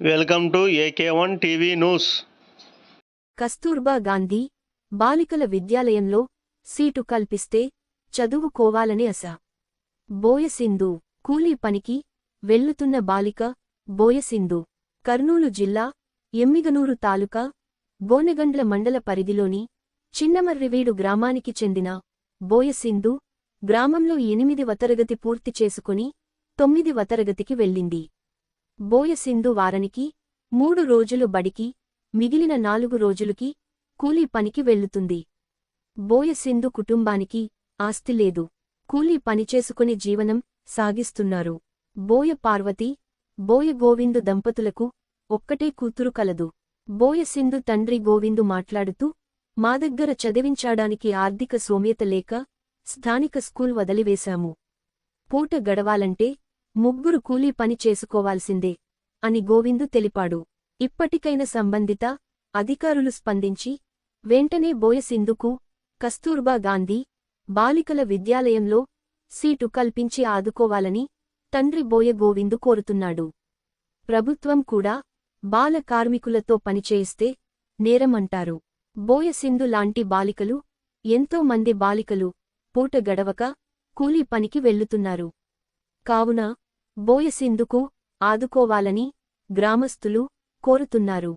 Welcome to AK one TV news. Kasturba Gandhi బాలికల విద్యాలయంలో seat కల్పిస్తే చదువుకోవాలని అస. బోయసింధు కూలీ పనికి వెళ్ళుతున్న బాలిక బోయసింధు కర్నూలు జిల్లా ఎమ్మిగనూరు తాలూకా బోనగండ్ల మండల పరిధిలోని చిన్నమర్రివీడు గ్రామానికి చెందిన బోయసింధు గ్రామంలో ఎనిమిదివ తరగతి పూర్తి చేసుకుని తొమ్మిదివ తరగతికి వెళ్ళింది. బోయసింధు వారానికి మూడు రోజులు బడికి మిగిలిన నాలుగు రోజులకి కూలీ పనికి వెళ్ళుతుంది. బోయసింధు కుటుంబానికి ఆస్తి లేదు. కూలీ పనిచేసుకుని జీవనం సాగిస్తున్నారు. బోయ పార్వతి బోయ గోవిందు దంపతులకు ఒక్కటే కూతురు కలదు. బోయసింధు తండ్రి గోవిందు మాట్లాడుతూ మా దగ్గర చదివించాడానికి ఆర్థిక సోమ్యత లేక స్థానిక స్కూల్ వదిలివేశాము. పూట గడవాలంటే ముగ్గురు కూలీ పని చేసుకోవాల్సిందే అని గోవిందు తెలిపాడు. ఇప్పటికైన సంబంధిత అధికారులు స్పందించి వెంటనే బోయసిందుకు కస్తూర్బా గాంధీ బాలికల విద్యాలయంలో సీటు కల్పించి ఆదుకోవాలని తండ్రి బోయ గోవిందు కోరుతున్నాడు. ప్రభుత్వం కూడా బాల కార్మికులతో పనిచేయిస్తే నేరమంటారు. బోయసింధు లాంటి బాలికలు ఎంతో మంది బాలికలు పూట గడవక కూలీ పనికి వెళ్ళుతున్నారు. కావున బోయసిందుకు ఆదుకోవాలని గ్రామస్తులు కోరుతున్నారు.